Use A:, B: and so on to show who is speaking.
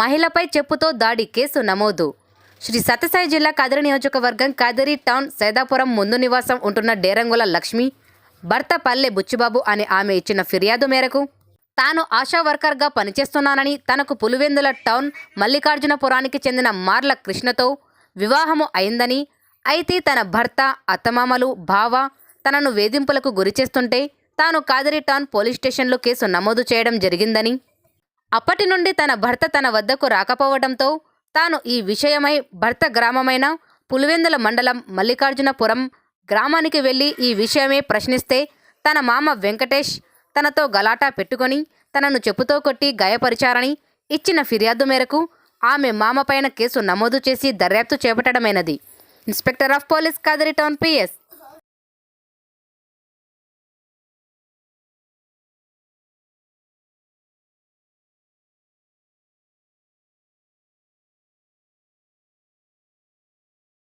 A: మహిళపై చెప్పుతో దాడి కేసు నమోదు. శ్రీ సత్యసాయి జిల్లా కదిరి నియోజకవర్గం కదిరి టౌన్ సైదాపురం ముందు నివాసం ఉంటున్న డేరంగుల లక్ష్మి భర్త పల్లె బుచ్చిబాబు అనే ఆమె ఇచ్చిన ఫిర్యాదు మేరకు తాను ఆశా వర్కర్గా పనిచేస్తున్నానని తనకు పులివెందుల టౌన్ మల్లికార్జునపురానికి చెందిన మార్ల కృష్ణతో వివాహము అయిందని అయితే తన భర్త అత్తమామలు బావ తనను వేధింపులకు గురిచేస్తుంటే తాను కాదిరి టౌన్ పోలీస్ స్టేషన్లో కేసు నమోదు చేయడం జరిగిందని అప్పటి నుండి తన భర్త తన వద్దకు రాకపోవడంతో తాను ఈ విషయమై భర్త గ్రామమైన పులివెందుల మండలం మల్లికార్జునపురం గ్రామానికి వెళ్ళి ఈ విషయమే ప్రశ్నిస్తే తన మామ వెంకటేష్ తనతో గలాటా పెట్టుకొని తనను చెప్పుతో కొట్టి గాయపరిచారని ఇచ్చిన ఫిర్యాదు మేరకు ఆమె మామపైన కేసు నమోదు చేసి దర్యాప్తు చేపట్టడమైనది. Inspector of police Kadiri town PS